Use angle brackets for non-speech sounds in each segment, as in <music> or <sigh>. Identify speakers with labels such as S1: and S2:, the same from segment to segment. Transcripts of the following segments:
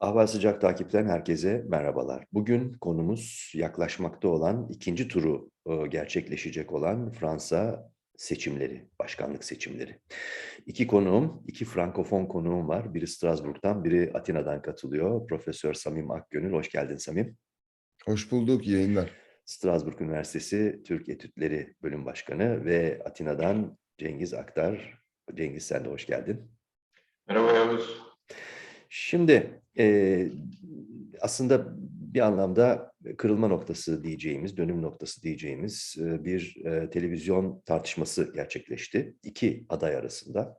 S1: Ahval Sıcak takipten herkese merhabalar. Bugün konumuz yaklaşmakta olan ikinci turu e, gerçekleşecek olan Fransa seçimleri, başkanlık seçimleri. İki konuğum, iki frankofon konuğum var. Biri Strasbourg'dan, biri Atina'dan katılıyor. Profesör Samim Akgönül, hoş geldin Samim.
S2: Hoş bulduk, yayınlar.
S1: Strasbourg Üniversitesi Türk Etütleri Bölüm Başkanı ve Atina'dan Cengiz Aktar. Cengiz sen de hoş geldin.
S3: Merhaba Yavuz.
S1: Şimdi e, aslında bir anlamda kırılma noktası diyeceğimiz, dönüm noktası diyeceğimiz bir televizyon tartışması gerçekleşti. İki aday arasında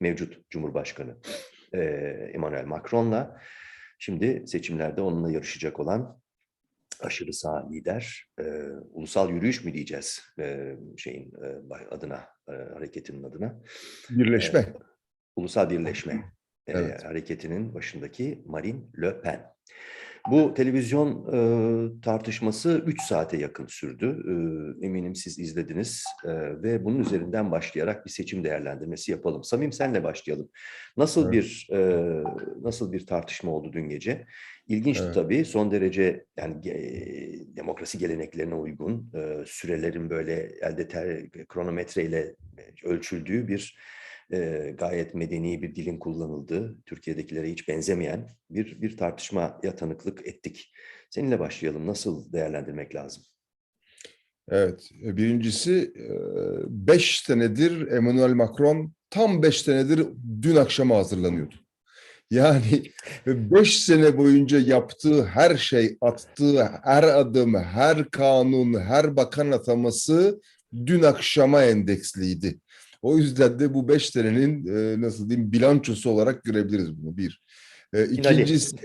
S1: mevcut Cumhurbaşkanı Emmanuel Macron'la şimdi seçimlerde onunla yarışacak olan aşırı sağ lider, e, ulusal yürüyüş mü diyeceğiz e, şeyin e, adına, e, hareketinin adına?
S2: Birleşme.
S1: E, ulusal Birleşme e,
S2: Evet.
S1: hareketinin başındaki Marine Le Pen. Bu televizyon e, tartışması 3 saate yakın sürdü. E, eminim siz izlediniz e, ve bunun üzerinden başlayarak bir seçim değerlendirmesi yapalım. Samim senle başlayalım. Nasıl
S2: Evet.
S1: bir e, nasıl bir tartışma oldu dün gece? İlginçti
S2: Evet.
S1: tabii. Son derece yani ge- demokrasi geleneklerine uygun e, sürelerin böyle elde ter, kronometreyle ölçüldüğü bir e, gayet medeni bir dilin kullanıldığı, Türkiye'dekilere hiç benzemeyen bir bir tartışmaya tanıklık ettik. Seninle başlayalım. Nasıl değerlendirmek lazım?
S2: Evet, e, birincisi beş senedir Emmanuel Macron tam beş senedir dün akşama hazırlanıyordu. <laughs> Yani beş sene boyunca yaptığı her şey, attığı her adım, her kanun, her bakan ataması dün akşama endeksliydi. O yüzden de bu beş senenin e, nasıl diyeyim bilançosu olarak görebiliriz bunu bir. E, ikincisi,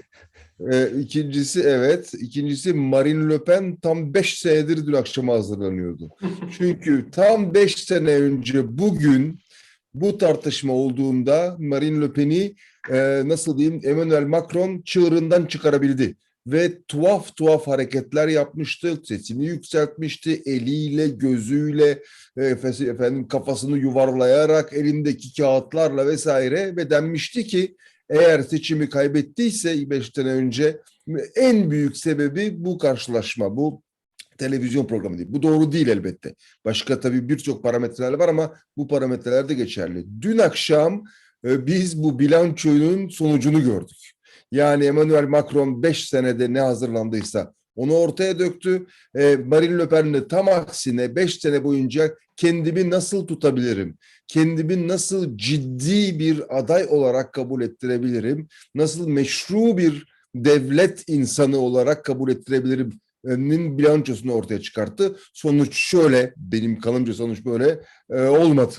S2: e, ikincisi evet, ikincisi Marine Le Pen tam beş senedir dün akşama hazırlanıyordu. <laughs> Çünkü tam beş sene önce bugün bu tartışma olduğunda Marine Le Pen'i e, nasıl diyeyim Emmanuel Macron çığırından çıkarabildi. Ve tuhaf tuhaf hareketler yapmıştı, sesini yükseltmişti, eliyle, gözüyle, e, efendim kafasını yuvarlayarak, elindeki kağıtlarla vesaire ve denmişti ki eğer seçimi kaybettiyse beş sene önce en büyük sebebi bu karşılaşma, bu televizyon programı değil. Bu doğru değil elbette. Başka tabii birçok parametreler var ama bu parametreler de geçerli. Dün akşam e, biz bu bilançonun sonucunu gördük. Yani Emmanuel Macron 5 senede ne hazırlandıysa onu ortaya döktü. E, Marine Le Pen de tam aksine 5 sene boyunca kendimi nasıl tutabilirim? Kendimi nasıl ciddi bir aday olarak kabul ettirebilirim? Nasıl meşru bir devlet insanı olarak kabul ettirebilirim? nin bilançosunu ortaya çıkarttı. Sonuç şöyle, benim kanımca sonuç böyle e, olmadı.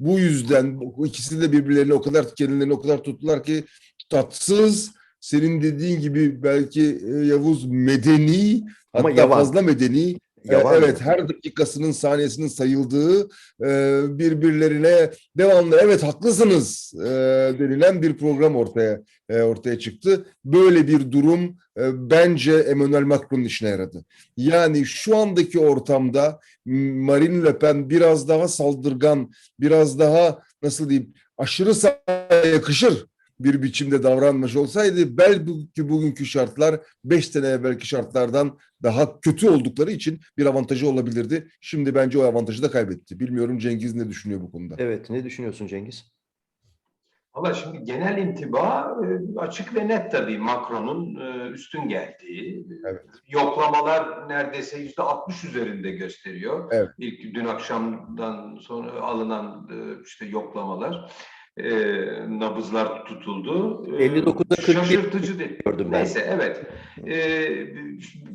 S2: Bu yüzden ikisi de birbirlerine o kadar kendilerini o kadar tuttular ki tatsız, senin dediğin gibi belki e, Yavuz medeni,
S1: Ama
S2: hatta
S1: yavan.
S2: fazla medeni. e,
S1: Yavan
S2: evet,
S1: mı?
S2: her dakikasının saniyesinin sayıldığı e, birbirlerine devamlı evet haklısınız e, denilen bir program ortaya e, ortaya çıktı. Böyle bir durum e, bence Emmanuel Macron'un işine yaradı. Yani şu andaki ortamda Marine Le Pen biraz daha saldırgan, biraz daha nasıl diyeyim aşırı sağa yakışır bir biçimde davranmış olsaydı belki bugünkü şartlar 5 sene evvelki şartlardan daha kötü oldukları için bir avantajı olabilirdi. Şimdi bence o avantajı da kaybetti. Bilmiyorum Cengiz ne düşünüyor bu konuda?
S1: Evet, ne düşünüyorsun Cengiz?
S3: Valla şimdi genel intiba e, açık ve net tabii Macron'un e, üstün geldiği.
S2: Evet.
S3: Yoklamalar neredeyse yüzde 60 üzerinde gösteriyor.
S2: Evet.
S3: İlk dün akşamdan sonra alınan e, işte yoklamalar. E, nabızlar tutuldu. E,
S1: 59'da 41
S3: Şaşırtıcı değil.
S1: gördüm ben.
S3: Neyse evet. Ee,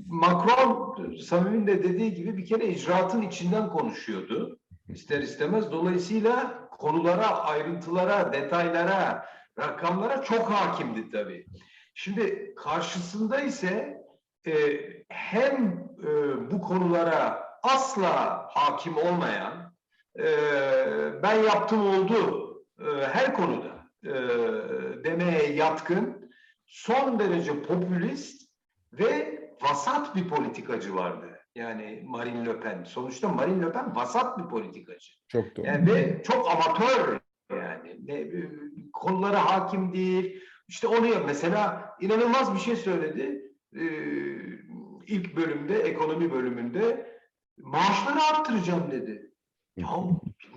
S3: Macron Samim'in de dediği gibi bir kere icraatın içinden konuşuyordu. İster istemez. Dolayısıyla konulara, ayrıntılara, detaylara, rakamlara çok hakimdi tabii. Şimdi karşısında ise e, hem e, bu konulara asla hakim olmayan, e, ben yaptım oldu e, her konuda e, demeye yatkın, son derece popülist ve vasat bir politikacı vardı. Yani Marine Le Pen. Sonuçta Marine Le Pen vasat bir politikacı.
S2: Çok doğru.
S3: Yani ve çok amatör yani. Ne, konulara hakim değil, İşte onu. Mesela inanılmaz bir şey söyledi. Ee, ilk bölümde, ekonomi bölümünde maaşları arttıracağım dedi. Ya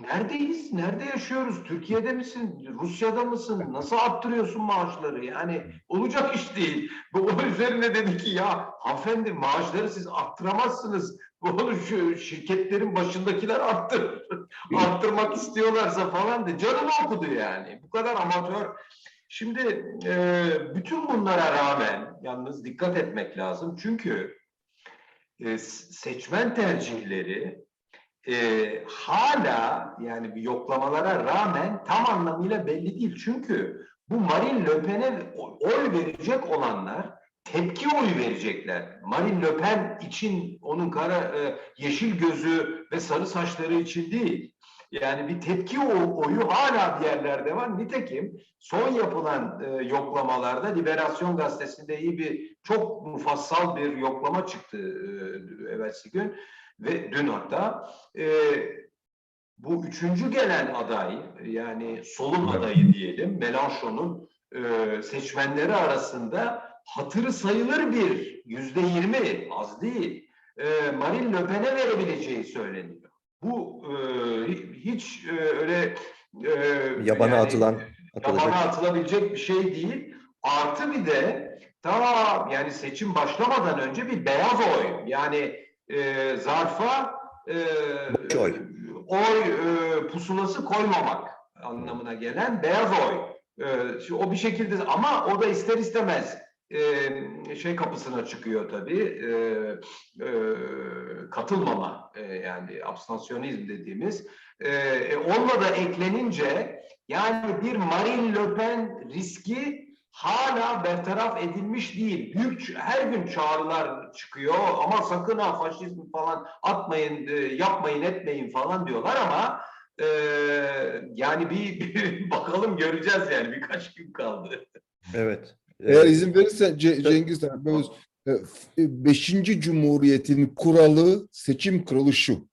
S3: neredeyiz? Nerede yaşıyoruz? Türkiye'de misin? Rusya'da mısın? Nasıl arttırıyorsun maaşları? Yani olacak iş değil. Bu onun üzerine dedi ki ya hanımefendi maaşları siz arttıramazsınız. Bunu şu şirketlerin başındakiler arttır. Arttırmak istiyorlarsa falan de canım okudu yani. Bu kadar amatör. Şimdi e, bütün bunlara rağmen yalnız dikkat etmek lazım. Çünkü e, seçmen tercihleri e, hala yani bir yoklamalara rağmen tam anlamıyla belli değil. Çünkü bu Marine Le Pen'e oy verecek olanlar tepki oyu verecekler. Marine Le Pen için onun kara e, yeşil gözü ve sarı saçları için değil. Yani bir tepki oyu hala bir yerlerde var. Nitekim son yapılan e, yoklamalarda Liberasyon Gazetesi'nde iyi bir çok mufassal bir yoklama çıktı e, evvelsi gün ve dün hatta e, bu üçüncü gelen aday yani solun adayı diyelim Mélenchon'un e, seçmenleri arasında hatırı sayılır bir yüzde yirmi az değil e, Marine Le Pen'e verebileceği söyleniyor. Bu e, hi- hiç e, öyle e,
S1: Yabana
S3: yani-
S1: atılan, atılacak.
S3: yabana atılabilecek bir şey değil. Artı bir de ta yani seçim başlamadan önce bir beyaz oy yani e, zarfa e,
S1: oy.
S3: oy e, pusulası koymamak anlamına gelen beyaz oy. E, o bir şekilde ama o da ister istemez e, şey kapısına çıkıyor tabii e, e, katılmama e, yani abstansiyonizm dediğimiz e, e, onunla da eklenince yani bir Marine Le Pen riski hala bertaraf edilmiş değil. Büyük her gün çağrılar çıkıyor ama sakın ha faşizm falan atmayın, e, yapmayın, etmeyin falan diyorlar ama e, yani bir, <laughs> bir bakalım göreceğiz yani birkaç gün kaldı.
S1: Evet.
S2: Eğer izin verirse Ce- Cengiz öz- e, f- Beşinci Cumhuriyet'in kuralı, seçim kuralı şu.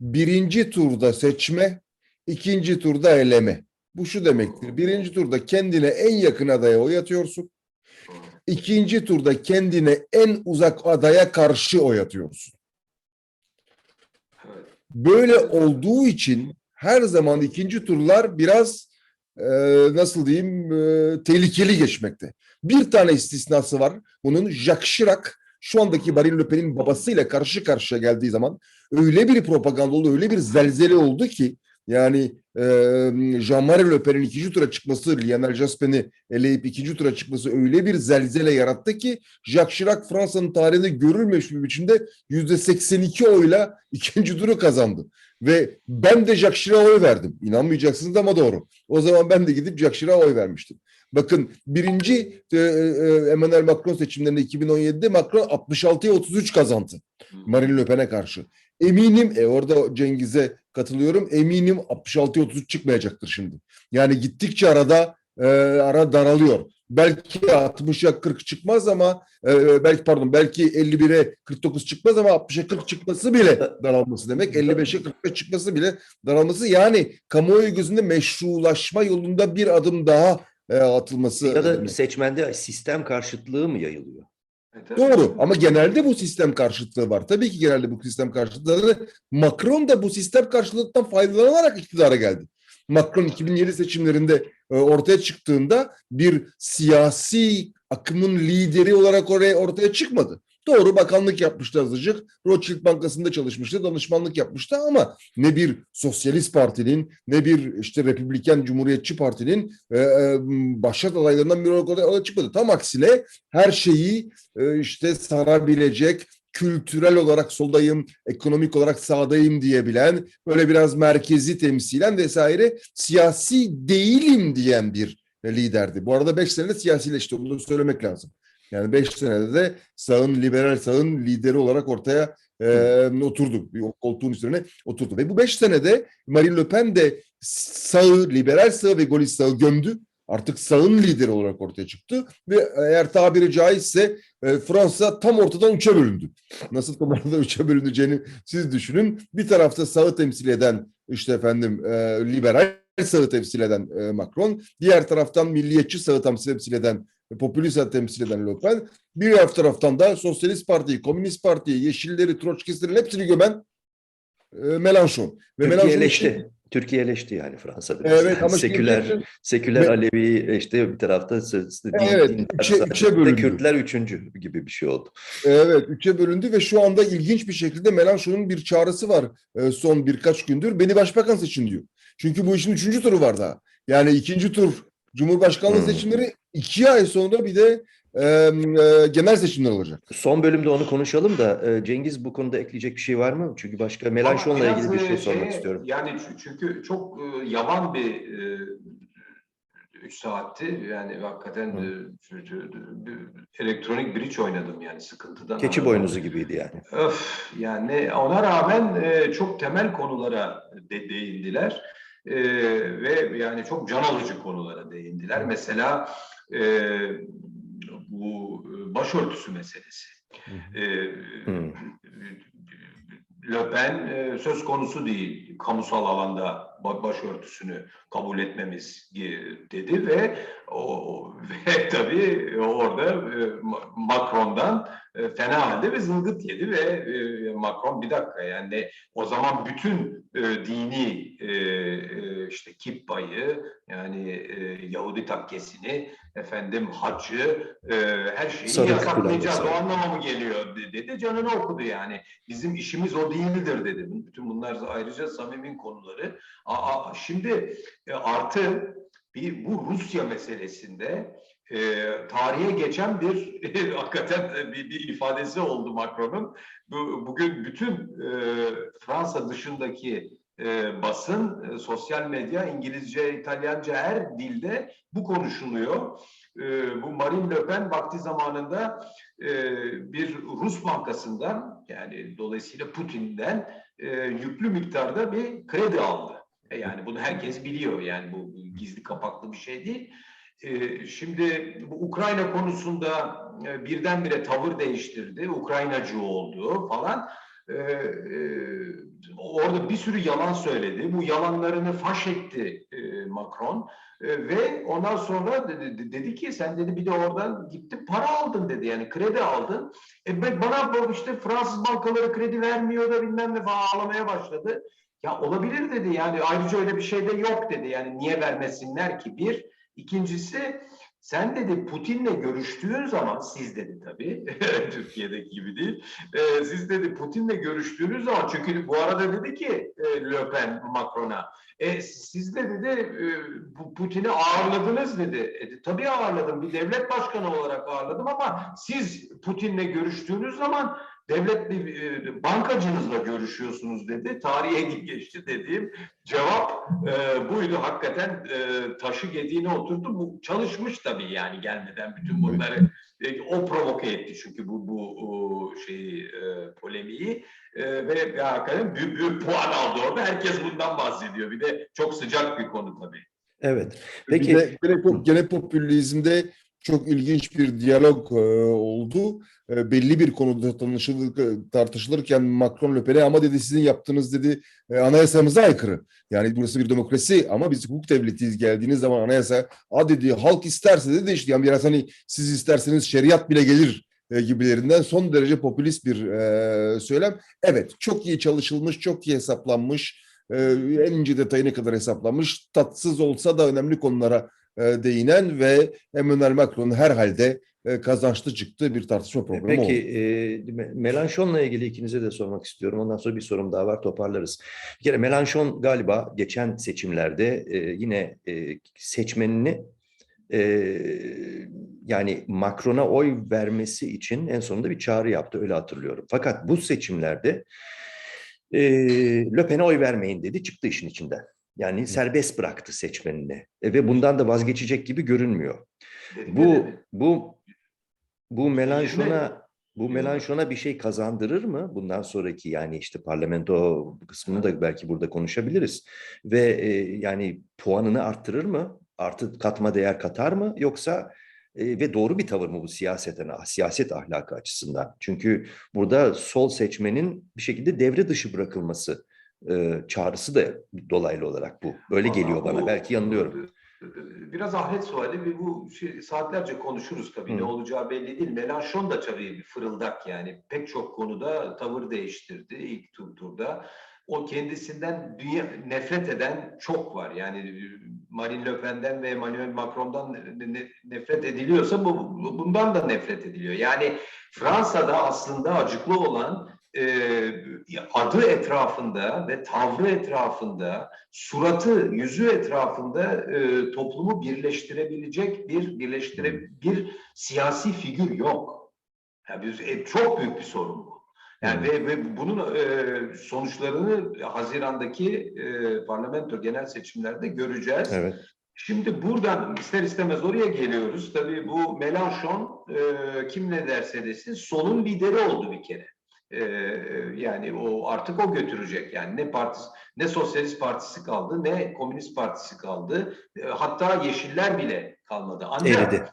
S2: Birinci turda seçme, ikinci turda eleme. Bu şu demektir. Birinci turda kendine en yakın adaya oy atıyorsun. İkinci turda kendine en uzak adaya karşı oy atıyorsun. Böyle olduğu için her zaman ikinci turlar biraz e, nasıl diyeyim e, tehlikeli geçmekte. Bir tane istisnası var. Bunun Jacques Chirac şu andaki Marine Le Pen'in babasıyla karşı karşıya geldiği zaman öyle bir propaganda oldu, öyle bir zelzele oldu ki yani e, Jean-Marie Le Pen'in ikinci tura çıkması, Lionel Jospin'i eleyip ikinci tura çıkması öyle bir zelzele yarattı ki Jacques Chirac Fransa'nın tarihinde görülmemiş bir biçimde yüzde 82 oyla <laughs> ikinci turu kazandı. Ve ben de Jacques Chirac'a oy verdim. İnanmayacaksınız ama doğru. O zaman ben de gidip Jacques Chirac'a oy vermiştim. Bakın birinci e, e, Emmanuel Macron seçimlerinde 2017'de Macron 66'ya 33 kazandı. Marine Le Pen'e karşı. Eminim, e, orada Cengiz'e katılıyorum. Eminim 66'ya 33 çıkmayacaktır şimdi. Yani gittikçe arada e, ara daralıyor. Belki 60'a 40 çıkmaz ama e, belki pardon belki 51'e 49 çıkmaz ama 60'a 40 çıkması bile daralması demek. 55'e 45 çıkması bile daralması yani kamuoyu gözünde meşrulaşma yolunda bir adım daha e, atılması.
S1: ya da
S2: demek.
S1: seçmende sistem karşıtlığı mı yayılıyor?
S3: Evet,
S2: Doğru ama genelde bu sistem karşıtlığı var. Tabii ki genelde bu sistem karşıtlığı. Macron da bu sistem karşıtlığından faydalanarak iktidara geldi. Macron 2007 seçimlerinde e, ortaya çıktığında bir siyasi akımın lideri olarak oraya ortaya çıkmadı. Doğru bakanlık yapmıştı azıcık. Rothschild Bankası'nda çalışmıştı, danışmanlık yapmıştı ama ne bir sosyalist partinin ne bir işte Republikan Cumhuriyetçi Parti'nin e, e, başat adaylarından biri olarak ortaya çıkmadı. Tam aksine her şeyi e, işte sarabilecek, kültürel olarak soldayım, ekonomik olarak sağdayım diyebilen, böyle biraz merkezi temsilen vesaire siyasi değilim diyen bir liderdi. Bu arada beş senede siyasileşti, bunu söylemek lazım. Yani beş senede de sağın, liberal sağın lideri olarak ortaya e, oturdu. Bir koltuğun üzerine oturdu. Ve bu beş senede Marine Le Pen de sağı, liberal sağı ve Gaullist sağı gömdü. Artık sağın lideri olarak ortaya çıktı. Ve eğer tabiri caizse e, Fransa tam ortadan üçe bölündü. Nasıl tam ortadan <laughs> üçe bölüneceğini siz düşünün. Bir tarafta sağı temsil eden işte efendim e, liberal sağı temsil eden e, Macron, diğer taraftan milliyetçi sağı temsil eden, popülist sağı temsil eden Le Pen, bir taraftan da Sosyalist Parti'yi, Komünist Parti'yi, Yeşilleri, Troçkistlerin hepsini gömen e, Mélenchon. Ve Mélenchon'un
S1: Türkiye'leşti. Türkiye'leşti yani Fransa'da.
S2: Evet ama
S1: seküler
S2: şimdi-
S1: seküler
S2: Ve-
S1: Alevi işte bir tarafta din,
S2: Evet,
S1: dindar
S2: üçe- üçe bölündü.
S1: Kürtler üçüncü gibi bir şey oldu.
S2: Evet, üçe bölündü ve şu anda ilginç bir şekilde Mélenchon'un bir çağrısı var e, son birkaç gündür. Beni başbakan seçin diyor. Çünkü bu işin üçüncü turu var daha. Yani ikinci tur Cumhurbaşkanlığı
S1: Hmm.
S2: seçimleri iki ay sonra bir de e, e, genel seçimler olacak.
S1: Son bölümde onu konuşalım da e, Cengiz bu konuda ekleyecek bir şey var mı? Çünkü başka
S3: Biraz,
S1: ilgili bir şey sormak
S3: şeye,
S1: istiyorum.
S3: Yani çü- çünkü çok e, yavan bir e, üç saatti. Yani hakikaten e, elektronik bridge oynadım yani sıkıntıdan.
S1: Keçi
S3: Anladım.
S1: boynuzu gibiydi yani.
S3: Öf yani ona rağmen e, çok temel konulara de, değindiler. E, ve yani çok can alıcı konulara değindiler. Mesela e, bu e, başörtüsü meselesi. E,
S1: Hı.
S3: Le Pen e, söz konusu değil kamusal alanda başörtüsünü kabul etmemiz dedi ve o ve <laughs> tabii orada e, Ma- Macron'dan e, fena halde bir zılgıt yedi ve e, Macron bir dakika yani o zaman bütün dini işte kippayı yani Yahudi takkesini efendim haccı e, her şeyi
S1: Sarık
S3: yasaklayacağız. O anlama mı geliyor de- dedi. Canını okudu yani. Bizim işimiz o değildir dedi. Bütün bunlar ayrıca samimi konuları. Aa, şimdi e, artı bir bu Rusya meselesinde e, tarihe geçen bir <laughs> hakikaten bir, bir ifadesi oldu Macron'un. Bu, bugün bütün e, Fransa dışındaki e, basın, e, sosyal medya, İngilizce, İtalyanca her dilde bu konuşuluyor. E, bu Marine Le Pen vakti zamanında e, bir Rus bankasından yani dolayısıyla Putin'den e, yüklü miktarda bir kredi aldı. E, yani bunu herkes biliyor yani bu gizli kapaklı bir şey değil. E, şimdi bu Ukrayna konusunda e, birdenbire tavır değiştirdi. Ukraynacı oldu falan. Orada bir sürü yalan söyledi. Bu yalanlarını faş etti Macron. Ve ondan sonra dedi, ki sen dedi bir de oradan gitti para aldın dedi yani kredi aldın. E, ben- bana işte Fransız bankaları kredi vermiyor da bilmem ne falan ağlamaya başladı. Ya olabilir dedi yani ayrıca öyle bir şey de yok dedi yani niye vermesinler ki bir. İkincisi sen dedi Putin'le görüştüğün zaman siz dedi tabii <laughs> Türkiye'deki gibi değil. E, siz dedi Putin'le görüştüğünüz zaman çünkü bu arada dedi ki e, Le Pen Macron'a e, siz de dedi e, Putin'i ağırladınız dedi. E, tabii ağırladım bir devlet başkanı olarak ağırladım ama siz Putin'le görüştüğünüz zaman devlet bir e, bankacınızla görüşüyorsunuz dedi. Tarihe geçti dediğim cevap e, buydu. Hakikaten e, taşı gediğine oturdu. Bu çalışmış tabii yani gelmeden bütün bunları e, o provoke etti çünkü bu bu şeyi e, polemiği e, ve, ve hakikaten büyük, büyük puan aldı orada. Herkes bundan bahsediyor. Bir de çok sıcak bir konu tabii.
S1: Evet.
S2: Peki.
S1: Peki
S2: Bir de gene, pop- gene popülizmde çok ilginç bir diyalog e, oldu. E, belli bir konuda tanışılır, tartışılırken Macron Le Pen'e ama dedi sizin yaptığınız dedi e, anayasamıza aykırı. Yani burası bir demokrasi ama biz hukuk devletiyiz geldiğiniz zaman anayasa a dedi halk isterse dedi işte yani biraz hani siz isterseniz şeriat bile gelir e, gibilerinden son derece popülist bir e, söylem. Evet çok iyi çalışılmış, çok iyi hesaplanmış, e, en ince detayına kadar hesaplanmış. Tatsız olsa da önemli konulara e, değinen ve Emmanuel Macron'un herhalde e, kazançlı çıktığı bir tartışma programı
S1: Peki
S2: oldu.
S1: e, Me- Mélenchon'la ilgili ikinize de sormak istiyorum. Ondan sonra bir sorum daha var toparlarız. Bir kere Mélenchon galiba geçen seçimlerde e, yine e, seçmenini e, yani Macron'a oy vermesi için en sonunda bir çağrı yaptı öyle hatırlıyorum. Fakat bu seçimlerde e, Le Pen'e oy vermeyin dedi çıktı işin içinden. Yani serbest bıraktı seçmenini E, ve bundan da vazgeçecek gibi görünmüyor. Bu bu bu Mélenchon'a bu. Mélenchon'a bir şey kazandırır mı? Bundan sonraki yani işte parlamento kısmını da belki burada konuşabiliriz. Ve e, yani puanını arttırır mı? Artı katma değer katar mı? Yoksa e, ve doğru bir tavır mı bu siyaseten, siyaset ahlakı açısından? Çünkü burada sol seçmenin bir şekilde devre dışı bırakılması e, çağrısı da dolaylı olarak bu. Böyle geliyor bana.
S3: bu-
S1: Belki yanılıyorum.
S3: Biraz ahiret suali ve bu şey, saatlerce konuşuruz tabii
S1: Hı.
S3: ne olacağı belli değil. Melanchon da tabii bir fırıldak yani pek çok konuda tavır değiştirdi ilk tur turda. O kendisinden dünya, nefret eden çok var. Yani Marine Le Pen'den ve Emmanuel Macron'dan ne- ne- nefret ediliyorsa bu, bu- bundan da nefret ediliyor. Yani Fransa'da aslında acıklı olan e, adı etrafında ve tavrı etrafında suratı, yüzü etrafında e, toplumu birleştirebilecek bir birleştire bir siyasi figür yok. Yani biz, e, çok büyük bir sorun bu. Yani ve, ve bunun e, sonuçlarını Haziran'daki e, parlamento genel seçimlerde göreceğiz.
S1: Evet.
S3: Şimdi buradan ister istemez oraya geliyoruz. Tabii bu Melanchon e, kim ne derse desin solun lideri oldu bir kere. E, yani o artık o götürecek. Yani ne partisi ne Sosyalist Partisi kaldı ne Komünist Partisi kaldı. E, hatta Yeşiller bile kalmadı. Ancak
S1: Eridi.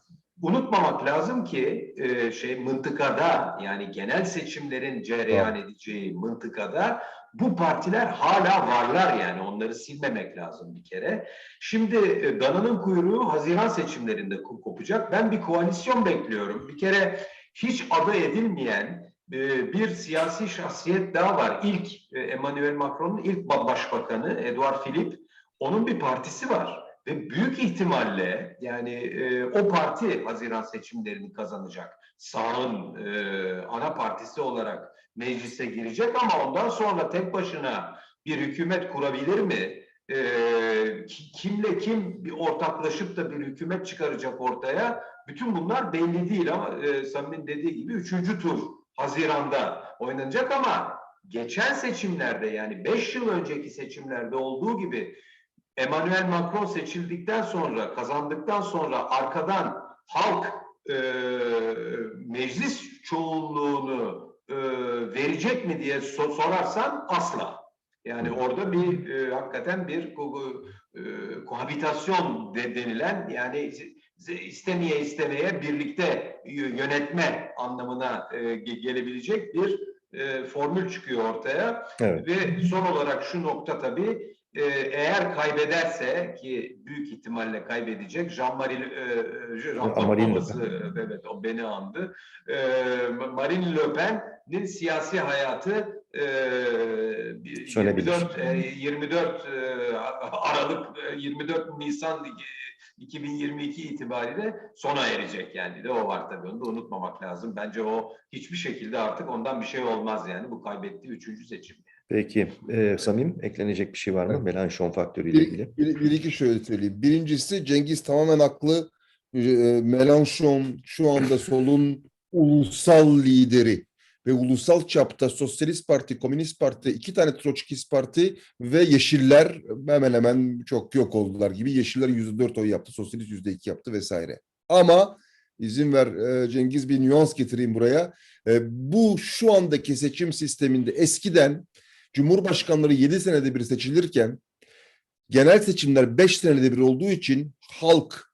S3: unutmamak lazım ki e, şey mıntıkada yani genel seçimlerin cereyan edeceği mıntıkada bu partiler hala varlar yani onları silmemek lazım bir kere. Şimdi e, dananın kuyruğu Haziran seçimlerinde ko- kopacak. Ben bir koalisyon bekliyorum. Bir kere hiç adı edilmeyen bir siyasi şahsiyet daha var. İlk e, Emmanuel Macron'un ilk ba- başbakanı Edouard Philippe. Onun bir partisi var. Ve büyük ihtimalle yani e, o parti Haziran seçimlerini kazanacak. Sağın e, ana partisi olarak meclise girecek ama ondan sonra tek başına bir hükümet kurabilir mi? E, ki- kimle kim bir ortaklaşıp da bir hükümet çıkaracak ortaya? Bütün bunlar belli değil ama e, Samin'in dediği gibi üçüncü tur Haziran'da oynanacak ama geçen seçimlerde yani beş yıl önceki seçimlerde olduğu gibi Emmanuel Macron seçildikten sonra, kazandıktan sonra arkadan halk e, meclis çoğunluğunu e, verecek mi diye so- sorarsan asla. Yani orada bir e, hakikaten bir e, kohabitasyon de, denilen yani istemeye istemeye birlikte yönetme anlamına e, ge- gelebilecek bir e, formül çıkıyor ortaya.
S1: Evet.
S3: Ve son olarak şu nokta tabii e, eğer kaybederse ki büyük ihtimalle kaybedecek Jean-Marie e, Jean babası, evet o beni andı. E, Marine Le Pen'in siyasi hayatı e, bir-
S1: Sönebilir.
S3: 24 e, 24 e, Aralık e, 24 Nisan 2022 itibariyle sona erecek yani de o var tabii onu da unutmamak lazım. Bence o hiçbir şekilde artık ondan bir şey olmaz yani bu kaybettiği üçüncü seçim.
S1: Peki. E, Samim eklenecek bir şey var mı?
S2: Evet.
S1: Melanchon faktörüyle ilgili.
S2: Bir, bir, bir iki şöyle söyleyeyim. Birincisi Cengiz tamamen haklı. E, Melanchon şu anda solun ulusal lideri ve ulusal çapta Sosyalist Parti, Komünist Parti, iki tane Troçkist Parti ve Yeşiller hemen hemen çok yok oldular gibi. Yeşiller yüzde dört oy yaptı, Sosyalist yüzde iki yaptı vesaire. Ama izin ver e, Cengiz bir nüans getireyim buraya. E, bu şu andaki seçim sisteminde eskiden Cumhurbaşkanları 7 senede bir seçilirken genel seçimler 5 senede bir olduğu için halk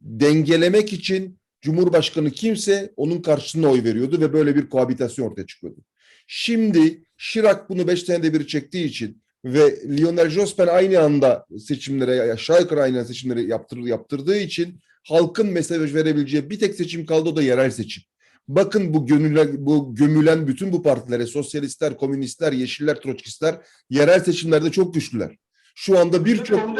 S2: dengelemek için Cumhurbaşkanı kimse onun karşısına oy veriyordu ve böyle bir kohabitasyon ortaya çıkıyordu. Şimdi Chirac bunu 5 senede bir çektiği için ve Lionel Jospin aynı anda seçimlere aşağı yukarı aynı anda seçimleri yaptır, yaptırdığı için halkın mesaj verebileceği bir tek seçim kaldı o da yerel seçim. Bakın bu gönülen, bu gömülen bütün bu partilere, sosyalistler, komünistler, yeşiller, troçkistler yerel seçimlerde çok güçlüler. Şu anda birçok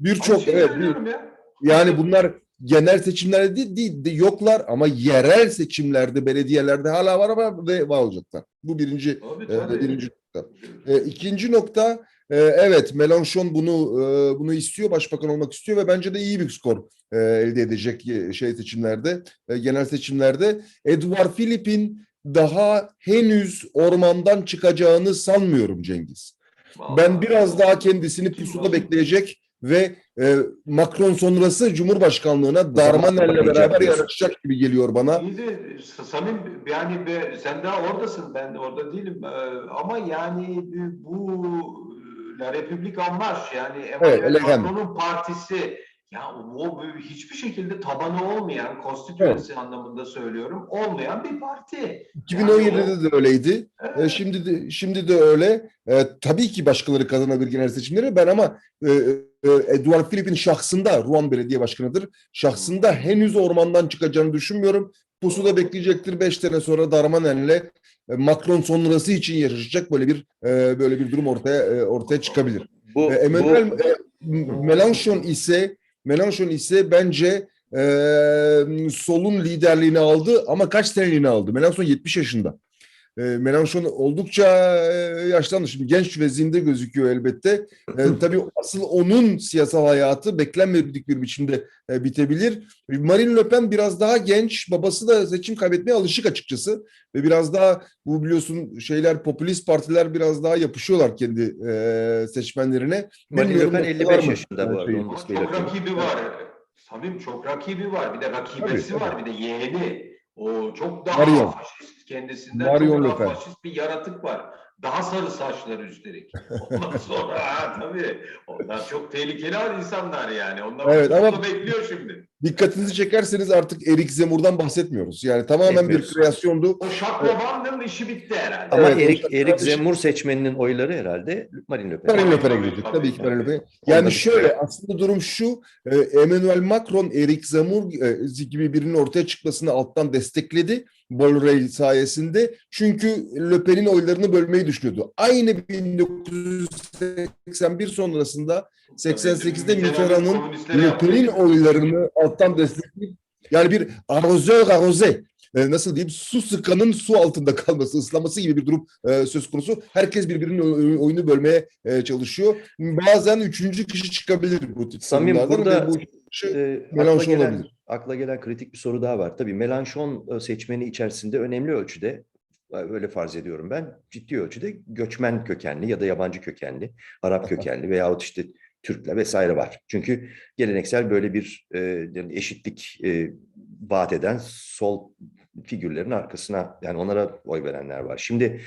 S2: birçok
S3: şeyi
S2: evet bir, yani bunlar genel seçimlerde değil, değil, değil, yoklar ama yerel seçimlerde, belediyelerde hala var ama ve var olacaklar. Bu birinci
S3: Tabii,
S2: e, birinci nokta. E, ikinci nokta e, evet Mélenchon bunu e, bunu istiyor, başbakan olmak istiyor ve bence de iyi bir skor e, elde edecek e, şey seçimlerde, e, genel seçimlerde. Edouard Philippe'in daha henüz ormandan çıkacağını sanmıyorum Cengiz. Ben
S3: Vallahi.
S2: biraz daha kendisini pusuda bekleyecek ve e, Macron sonrası Cumhurbaşkanlığına
S1: Yapacak
S2: beraber yarışacak gibi geliyor bana.
S3: De Samim yani be- sen daha oradasın ben orada değilim Ee, ama yani bu La République En Marche yani Emmanuel
S2: Elegant.
S3: Macron'un partisi Ya o böyle hiçbir şekilde tabanı olmayan, konstitüensi anlamında söylüyorum, olmayan bir parti.
S2: 2017'de de öyleydi. E,
S3: Evet.
S2: şimdi de şimdi de öyle. E, tabii ki başkaları kazanabilir genel seçimleri. Ben ama e, e, Eduard Philippe'in şahsında Ruan Belediye Başkanı'dır. Şahsında henüz ormandan çıkacağını düşünmüyorum. Pusuda bekleyecektir. Beş sene sonra Darmanel'le e, Macron sonrası için yarışacak böyle bir e, böyle bir durum ortaya e, ortaya çıkabilir.
S1: Bu,
S2: E, Emmanuel
S1: bu-
S2: e, Mélenchon ise Mélenchon ise bence e, solun liderliğini aldı ama kaç seneliğini aldı? Mélenchon 70 yaşında. E, Mélenchon oldukça e, yaşlandı. Şimdi genç ve zinde gözüküyor elbette. E, <laughs> tabii asıl onun siyasal hayatı beklenmedik bir biçimde e, bitebilir. Marine Le Pen biraz daha genç. Babası da seçim kaybetmeye alışık açıkçası. Ve biraz daha bu biliyorsun şeyler popülist partiler biraz daha yapışıyorlar kendi e, seçmenlerine.
S1: Marine Le
S2: Bilmiyorum
S1: Pen
S2: noktalar
S1: 55
S2: mı?
S1: yaşında bu arada. da
S3: çok rakibi var. Samim çok rakibi var. Bir de rakibesi
S2: Tabii,
S3: var. Bir de yeğeni. O çok daha
S2: Marion.
S3: faşist kendisinden
S2: Marion
S3: çok daha
S2: Pen.
S3: faşist bir yaratık var. Daha sarı saçlar üstelik. Ondan <laughs> sonra ha, tabii. Onlar çok tehlikeli insanlar yani. Onlar
S2: Evet,
S3: evet,
S2: ama-
S3: bekliyor şimdi.
S2: Dikkatinizi çekerseniz artık Erik Zemur'dan bahsetmiyoruz. Yani tamamen bir kreasyondu.
S3: O Şaklavan'ın işi bitti herhalde.
S1: Ama
S2: Evet,
S1: Erik, Erik Zemmour seçmeninin oyları herhalde Marine Le Pen.
S2: Marine Le Pen'e gidecek.
S3: tabii,
S2: Tabii ki. Marine Le.
S1: Onda
S2: Yani şöyle aslında durum şu. e, Emmanuel Macron, Erik Zemmour e, gibi birinin ortaya çıkmasını alttan destekledi. Bolloré sayesinde. Çünkü Le Pen'in oylarını bölmeyi düşünüyordu. Aynı 1981 sonrasında 88'de Mitterrand'ın Le. Pen'in oylarını alttan destekleyip yani bir arroseur arrosé e, nasıl diyeyim su sıkanın su altında kalması, ıslaması gibi bir durum e, söz konusu. Herkes birbirinin oy- oyunu bölmeye e, çalışıyor. Bazen üçüncü kişi çıkabilir bu tip
S1: Samim, burada-
S2: ve bu kişi
S1: akla,
S2: Mélenchon
S1: gelen,
S2: olabilir.
S1: Akla gelen kritik bir soru daha var. Tabii Mélenchon e, seçmeni içerisinde önemli ölçüde, e, öyle farz ediyorum ben, ciddi ölçüde göçmen kökenli ya da yabancı kökenli, Arap <laughs> kökenli veyahut işte Türkler vesaire var. Çünkü geleneksel böyle bir e, eşitlik e, vaat eden sol figürlerin arkasına yani onlara oy verenler var. Şimdi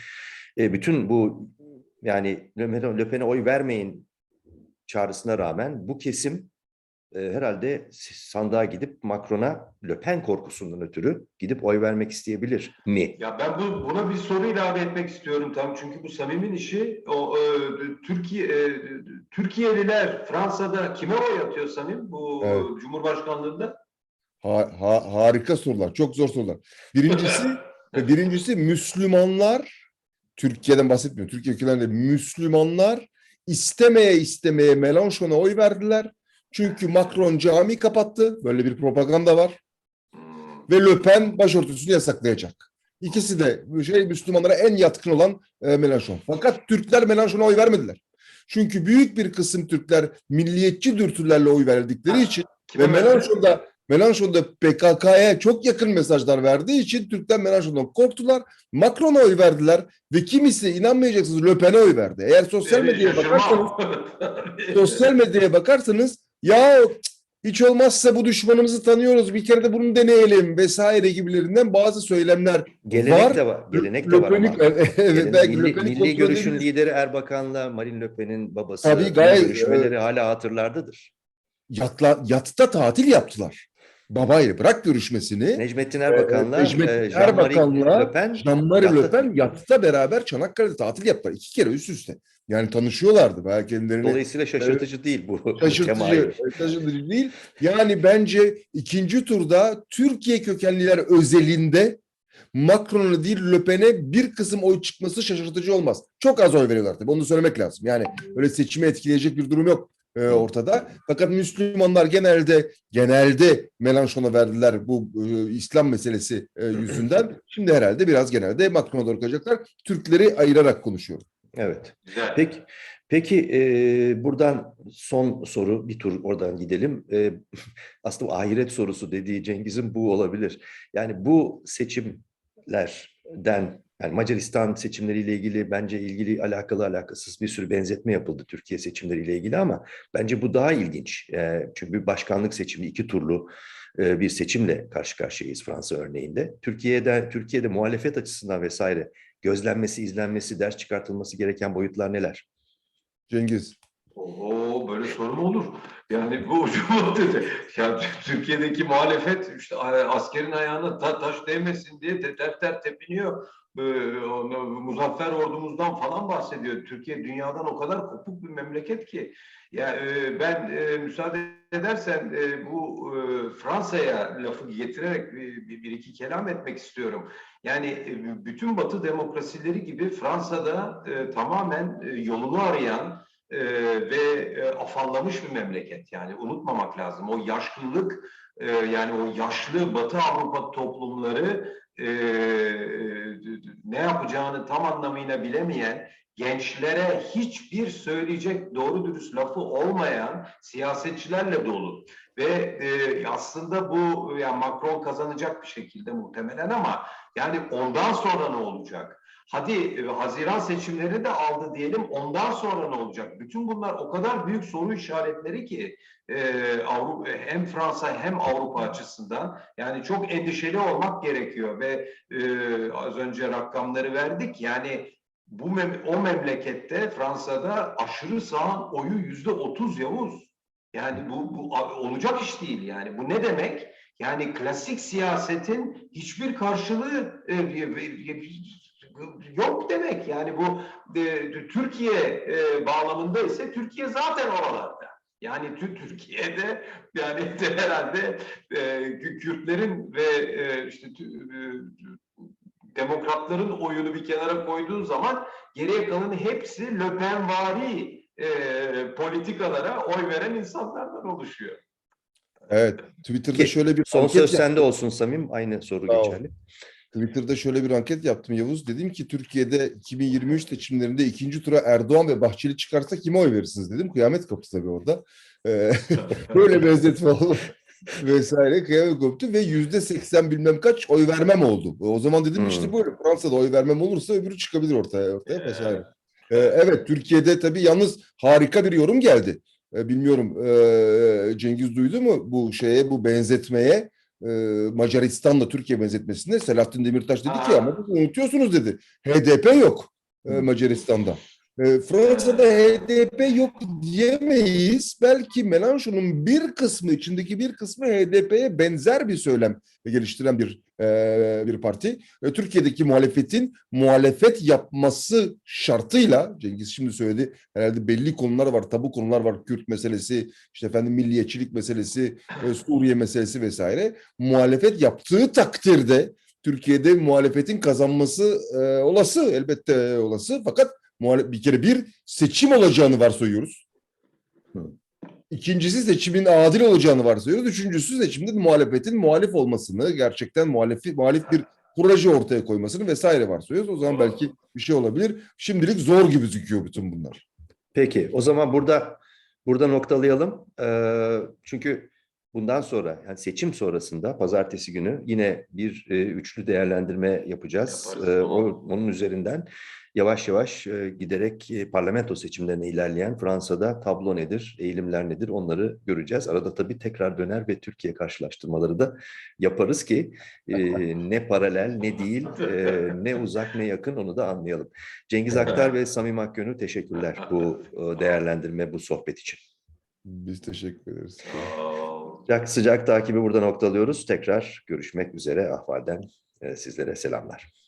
S1: e, bütün bu yani Le Le Pen'e oy vermeyin çağrısına rağmen bu kesim e, herhalde sandığa gidip Macron'a Le Pen korkusundan ötürü gidip oy vermek isteyebilir mi?
S3: Ya ben bu, buna bir soru ilave etmek istiyorum tam çünkü bu Samim'in işi o e, Türkiye e, Türkiye'liler Fransa'da kime oy atıyor Samim bu
S2: Evet.
S3: Cumhurbaşkanlığında?
S2: Ha- ha- harika sorular, çok zor sorular. Birincisi, <laughs> birincisi Müslümanlar, Türkiye'den bahsetmiyorum, Türkiye ülkelerinde Müslümanlar istemeye istemeye Mélenchon'a oy verdiler. Çünkü Macron cami kapattı, böyle bir propaganda var. Ve Le Pen başörtüsünü yasaklayacak. İkisi de şey Müslümanlara en yatkın olan e, Mélenchon. Fakat Türkler Mélenchon'a oy vermediler. Çünkü büyük bir kısım Türkler milliyetçi dürtülerle oy verdikleri için
S3: Kime
S2: ve
S3: verdi?
S2: Mélenchon da Mélenchon da PKK'ya çok yakın mesajlar verdiği için Türkler Mélenchon'dan korktular. Macron'a oy verdiler ve kimisi inanmayacaksınız Le Pen'e oy verdi. Eğer sosyal
S3: Beni
S2: medyaya bakarsanız sosyal medyaya bakarsanız ya hiç olmazsa bu düşmanımızı tanıyoruz bir kere de bunu deneyelim vesaire gibilerinden bazı söylemler
S1: Gelenek
S2: Var.
S1: de var. Gelenek de var ama. <laughs>
S2: Evet,
S1: Gelenek-
S2: belki
S1: milli, milli görüşün
S2: edebiliriz.
S1: lideri Erbakan'la Marine Le Pen'in babası
S2: Tabii, gayet-
S1: görüşmeleri hala hatırlardadır.
S2: Yatla, yatta tatil yaptılar. Babayla bırak görüşmesini.
S1: Necmettin Erbakan'la
S2: Necmettin
S1: e, Jean-Marie
S2: Erbakan'la
S1: Le Pen
S2: Jean-Marie
S1: yatta-
S2: Le Pen yatta beraber Çanakkale'de tatil yaptılar. iki kere üst üste. Yani tanışıyorlardı. Belki kendilerini
S1: dolayısıyla şaşırtıcı değil bu. <laughs>
S2: Şaşırtıcı, şaşırtıcı değil. Yani bence ikinci turda Türkiye kökenliler özelinde Macron'a değil Le Pen'e bir kısım oy çıkması şaşırtıcı olmaz. Çok az oy veriyorlar tabii. Onu söylemek lazım. Yani öyle seçimi etkileyecek bir durum yok e, ortada. Fakat Müslümanlar genelde genelde Mélenchon'a verdiler bu e, İslam meselesi e, yüzünden. <clears throat> Şimdi herhalde biraz genelde Macron'a doğru kayacaklar. Türkleri ayırarak konuşuyorum.
S1: Evet.
S3: Güzel.
S1: Peki, peki e, buradan son soru, bir tur oradan gidelim. E, <laughs> aslında ahiret sorusu dediği Cengiz'in bu olabilir. Yani bu seçimlerden, yani Macaristan seçimleriyle ilgili bence ilgili alakalı alakasız bir sürü benzetme yapıldı Türkiye seçimleriyle ilgili ama bence bu daha ilginç. E, çünkü başkanlık seçimi iki turlu e, bir seçimle karşı karşıyayız Fransa örneğinde. Türkiye'de Türkiye'de muhalefet açısından vesaire gözlenmesi, izlenmesi, ders çıkartılması gereken boyutlar neler?
S2: Cengiz.
S3: Oho böyle soru mu olur? Yani bu <laughs> dedi. Ya Türkiye'deki muhalefet işte askerin ayağına ta, taş değmesin diye te, ter ter tepiniyor. Ee, Muzaffer ordumuzdan falan bahsediyor. Türkiye dünyadan o kadar kopuk bir memleket ki. Ya e, ben e, müsaade edersen e, bu e, Fransa'ya lafı getirerek bir, bir, iki kelam etmek istiyorum. Yani e, bütün Batı demokrasileri gibi Fransa'da e, tamamen e, yolunu arayan e, ve e, afallamış bir memleket. Yani unutmamak lazım. O yaşlılık e, yani o yaşlı Batı Avrupa toplumları e, ne yapacağını tam anlamıyla bilemeyen gençlere hiçbir söyleyecek doğru dürüst lafı olmayan siyasetçilerle dolu. Ve e, aslında bu yani Macron kazanacak bir şekilde muhtemelen ama yani ondan sonra ne olacak? Hadi e, Haziran seçimleri de aldı diyelim ondan sonra ne olacak? Bütün bunlar o kadar büyük soru işaretleri ki e, Avrupa, hem Fransa hem Avrupa açısından yani çok endişeli olmak gerekiyor ve e, az önce rakamları verdik yani bu mem o memlekette Fransa'da aşırı sağın oyu yüzde otuz Yavuz. Yani bu, bu olacak iş değil yani. Bu ne demek? Yani klasik siyasetin hiçbir karşılığı e, yok demek. Yani bu e, Türkiye e, bağlamında ise Türkiye zaten oralarda. Yani Türkiye'de yani de <laughs> herhalde e, Kürtlerin ve e, işte e, demokratların oyunu bir kenara koyduğun zaman geriye kalan hepsi löpenvari e, politikalara oy veren insanlardan oluşuyor.
S2: Evet. Twitter'da şöyle bir
S1: Son söz
S2: yaptım.
S1: sende olsun Samim. Aynı soru
S2: Sağ ol.
S1: geçerli.
S2: Twitter'da şöyle bir anket yaptım Yavuz. Dedim ki Türkiye'de 2023 seçimlerinde ikinci tura Erdoğan ve Bahçeli çıkarsa kime oy verirsiniz dedim. Kıyamet koptu tabii orada. Ee, <laughs> böyle benzetme oldu vesaire kıyamet koptu ve yüzde seksen bilmem kaç oy vermem oldu. O zaman dedim
S1: Hmm.
S2: işte böyle Fransa'da oy vermem olursa öbürü çıkabilir ortaya ortaya vesaire. Ee, evet Türkiye'de tabii yalnız harika bir yorum geldi. Ee, bilmiyorum ee, Cengiz duydu mu bu şeye bu benzetmeye? Ee, Macaristan'la Türkiye benzetmesinde Selahattin Demirtaş dedi ki
S3: Aa.
S2: ama bunu unutuyorsunuz dedi. HDP yok e, Macaristan'da. E, Fransa'da HDP yok diyemeyiz. Belki Mélenchon'un bir kısmı, içindeki bir kısmı HDP'ye benzer bir söylem geliştiren bir e, bir parti. Türkiye'deki muhalefetin muhalefet yapması şartıyla, Cengiz şimdi söyledi, herhalde belli konular var, tabu konular var. Kürt meselesi, işte efendim milliyetçilik meselesi, e, Suriye meselesi vesaire. Muhalefet yaptığı takdirde Türkiye'de muhalefetin kazanması e, olası, elbette olası. Fakat bir kere bir seçim olacağını varsayıyoruz. İkincisi seçimin adil olacağını varsayıyoruz. Üçüncüsü seçimde muhalefetin muhalif olmasını, gerçekten muhalif, muhalif bir proje ortaya koymasını vesaire varsayıyoruz. O zaman belki bir şey olabilir. Şimdilik zor gibi gözüküyor bütün bunlar.
S1: Peki o zaman burada burada noktalayalım. Ee, çünkü bundan sonra yani seçim sonrasında pazartesi günü yine bir e, üçlü değerlendirme yapacağız.
S3: Yaparız,
S1: Ee, o, onun üzerinden yavaş yavaş e, giderek e, parlamento seçimlerine ilerleyen Fransa'da tablo nedir, eğilimler nedir onları göreceğiz. Arada tabii tekrar döner ve Türkiye karşılaştırmaları da yaparız ki e, ne paralel ne değil, e, <laughs> ne uzak ne yakın onu da anlayalım. Cengiz Aktar ve Samim Akgönül teşekkürler bu e, değerlendirme, bu sohbet için.
S2: Biz teşekkür ederiz.
S1: Sıcak, sıcak takibi burada noktalıyoruz. Tekrar görüşmek üzere. Ahval'den sizlere selamlar.